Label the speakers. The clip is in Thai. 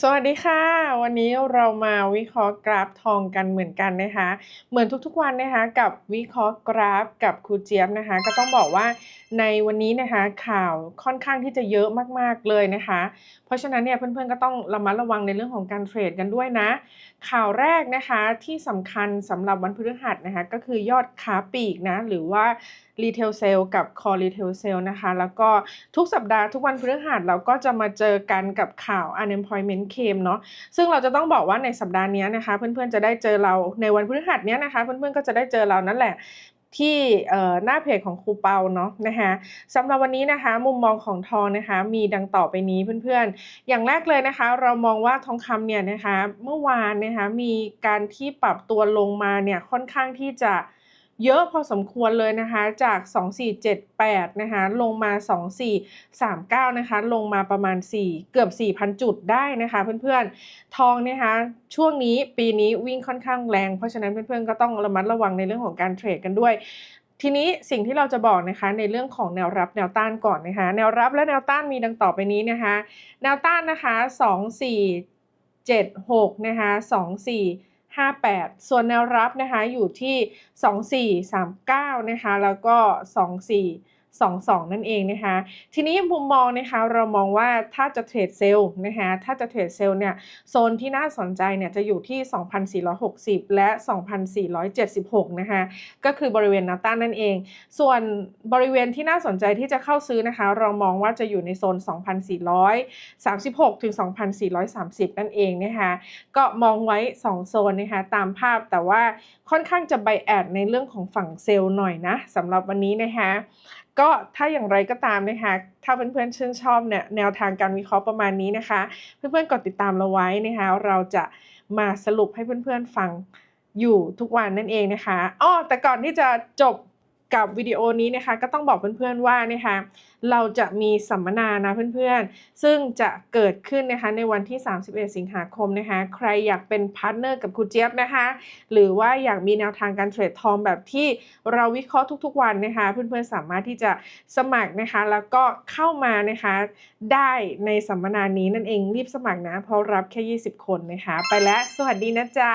Speaker 1: สวัสดีค่ะ วันนี้เรามาวิเคราะห์กราฟทองกันเหมือนกันนะคะ เหมือนทุกๆวันนะคะกับวิเคราะห์กราฟกับครูเจี๊ยบนะคะ ก็ต้องบอกว่าในวันนี้นะคะข่าวค่อนข้างที่จะเยอะมากๆเลยนะคะ เพราะฉะนั้นเนี่ยเพื่อนๆก็ต้องระมัดระวังในเรื่องของการเทรดกันด้วยนะ ข่าวแรกนะคะที่สำคัญสำหรับวันพฤหัสนะคะก็คือยอดค้าปลีกนะหรือว่า Retail Sale กับ Core Retail Sale นะคะ แล้วก็ทุกสัปดาห์ทุกวันพฤหัสเราก็จะมาเจอกันกับข่าว Unemployment Claim เนาะซึ่งเราจะต้องบอกว่าในสัปดาห์นี้นะคะ เพื่อนๆจะได้เจอเราในวันพฤหัสเนี้ยนะคะ เพื่อนๆก็จะได้เจอเรานั่นแหละที่หน้าเพจของครูเปาเนาะนะคะสำหรับวันนี้นะคะ มุมมองของทองนะคะ มีดังต่อไปนี้เพื่อนๆ อย่างแรกเลยนะคะ เรามองว่าทองคำเนี่ยนะคะ เมื่อวานนะคะมีการที่ปรับตัวลงมาเนี่ยค่อนข้างที่จะ เยอะพอสมควรเลยนะคะ จาก 2478 นะคะ ลงมา 2439 นะคะ ลงมาประมาณ 4 เกือบ 4,000 จุดได้นะคะ เพื่อนๆ ทองนะคะ ช่วงนี้ปีนี้วิ่งค่อนข้างแรง เพราะฉะนั้นเพื่อนๆ ก็ต้องระมัดระวังในเรื่องของการเทรดกันด้วยทีนี้สิ่งที่เราจะบอกนะคะในเรื่องของแนวรับแนวต้านก่อนนะคะ แนวรับและแนวต้านมีดังต่อไปนี้นะคะ แนวต้านนะคะ 2476 นะคะ 24 58 ส่วนแนวรับนะคะอยู่ที่ 2439 นะคะ แล้วก็ 24 22 นั่นเองนะคะ ทีนี้มุมมองนะคะเรามองว่าถ้าจะเทรดเซลล์นะคะถ้าจะเทรดเซลล์เนี่ยโซนที่น่าสนใจเนี่ยจะอยู่ที่ 2,460 และ 2,476 นะคะก็คือบริเวณนวต้านนั่นเอง ส่วนบริเวณที่น่าสนใจที่จะเข้าซื้อนะคะ เรามองว่าจะอยู่ในโซน 2,436 ถึง 2,430 นั่นเองนะคะก็มองไว้ 2 โซนนะคะตามภาพแต่ว่าค่อนข้างจะไบแอดในเรื่องของฝั่งเซลล์หน่อยนะสำหรับวันนี้นะคะ ก็ถ้าอย่างไรก็ตามนะคะ ถ้าเพื่อนๆชื่นชอบเนี่ยแนวทางการวิเคราะห์ประมาณนี้นะคะ เพื่อนๆกดติดตามเราไว้นะคะ เราจะมาสรุปให้เพื่อนๆฟังอยู่ทุกวันนั่นเองนะคะ อ้อแต่ก่อนที่จะจบ กับวิดีโอนี้นะคะก็ต้องบอกเพื่อนๆว่านะคะเราจะมีสัมมนานะเพื่อนๆ ซึ่งจะเกิดขึ้นนะคะในวันที่ 31 สิงหาคมนะคะใครอยากเป็นพาร์ทเนอร์กับครูเจี๊ยบนะคะหรือว่าอยากมีแนวทางการเทรดทองแบบที่เราวิเคราะห์ทุกๆวันนะคะเพื่อนๆสามารถที่จะสมัครนะคะแล้วก็เข้ามานะคะได้ในสัมมนานี้นั่นเองรีบสมัครนะเพราะรับแค่ 20 คนนะคะ ไปแล้วสวัสดีนะจ๊ะ